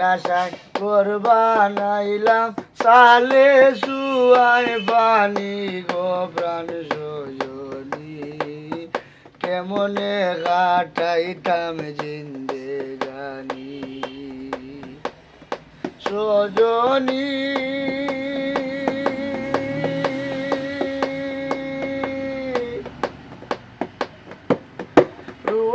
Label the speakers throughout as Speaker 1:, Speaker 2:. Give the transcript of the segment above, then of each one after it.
Speaker 1: আশায় ঘর সালে সুয়ায় পানি গো প্রাণ সজনী কেমনে কাটাইতাম জিন্দে জানি। সজনী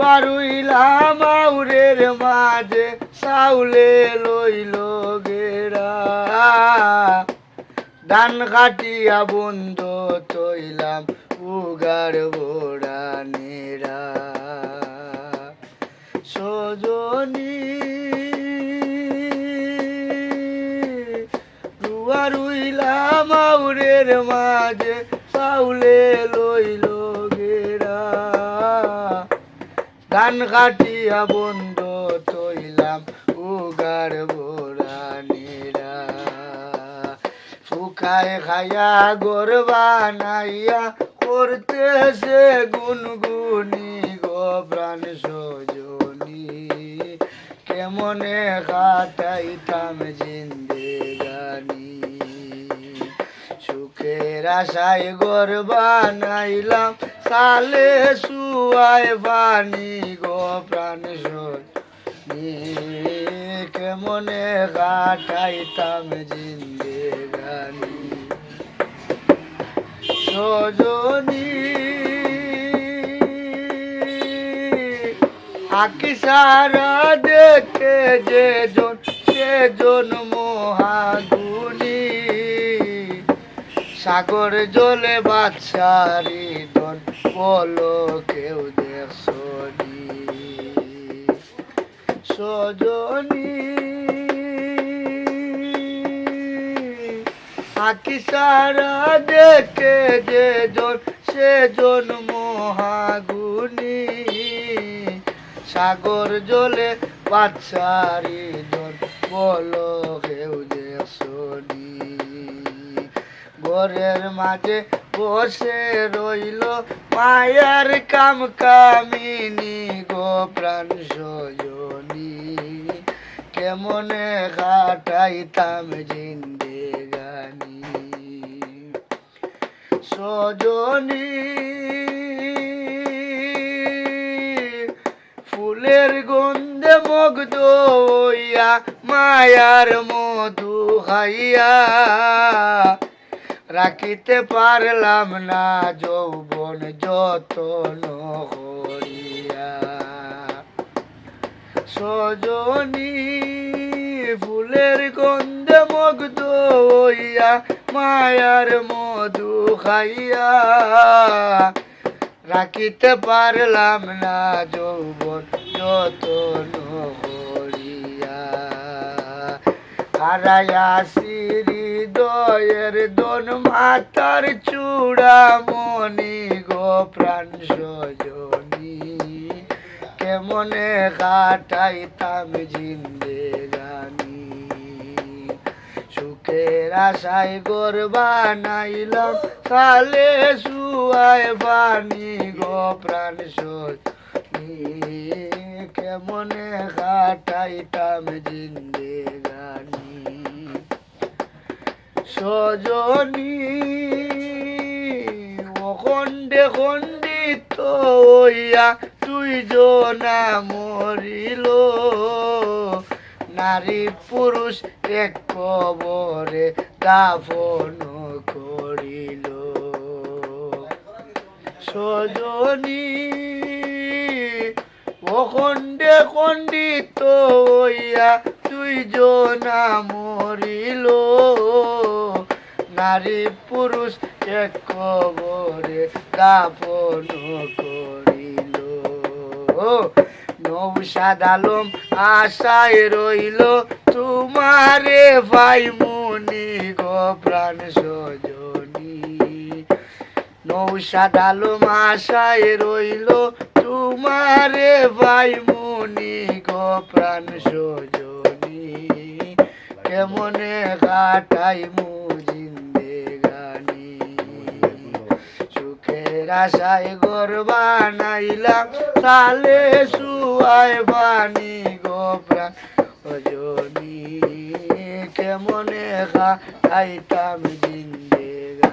Speaker 1: রুয়া রুইলাম আউরের মাঝে সাউলে লইল গেরা ধান কাটিয়া বন্ধ তৈলাম উগার বোড়া নেরা সজনী রুয়া রুইলাম আউরের মাঝে সাউলে লইল ধান কাটিয়া বন্ধ তৈলাম, উগার বোরানিরা শুকায় খায়া গোর বানাইয়া করতেছে গুনগুনি গো প্রাণ সজনী। কেমনে কাটাইতাম জিন্দে গানি সুখের আশায় গর বানাইলাম সালে সুয়ায় পানি গো প্রাণ কেমনে কাটাইতাম জিন্দে গানি। সজনী আকি সারা দেখে যে জন, সে জন মহাগুনি সাগর জলে বাচ্চারি বলো কেউ দেখনি সজনী। আকি সারা দেখে যে জন, সে জন মহাগুনি সাগর জলে বাচ্চারি জন, বলো কেউ দেখনি ঘরের মাঝে বসে রইল মায়ার কাম কামিনী গো প্রাণ সজনী কেমনে কাটাইতাম জিন্দে গানি। সজনী ফুলের গন্ধে মগ্ধ হইয়া মায়ার মধু খাইয়া রাখিতে পারলাম না, যৌবন যতন করিয়া। সজনী ফুলের গন্ধে মগ্ধ হইয়া, মায়ার মধু খাইয়া। রাখিতে পারলাম না, যৌবন যতন করিয়া। হারায়া হৃদয়ের দন মাতার চূড়া মনি গো প্রাণ সজনী। কেমনে কাটাইতাম জিন্দে গানি সুখের আশায় গোর বানাইলাম সালে সুয়ায় পানি গো প্রাণ সজনী। কেমনে কাটাইতাম জিন্দে গানি সজনী অখণ্ডে খণ্ডিত হইয়া তুই জনা মরিল। নারী পুরুষ এক কবরে দাফন করিল। সজনী অখণ্ডে খণ্ডিত হইয়া তুই জনা মরিল। নারী পুরুষ এক কবরে দাফন করিল। নৌসাদ আলম, আশায় রইল, তোমারে ভাই মুনি গো প্রাণ সজনী। নৌসাদ আলম, আশায় রইল, তোমারে ভাই মুনি গো প্রাণ সজনী। কেমনে কাটাই সুখের আশায় ঘর বানাইলাম তালে শুয়াই বানি গো ওজনী কেমনে খা খাইতাম জিন্দেগানি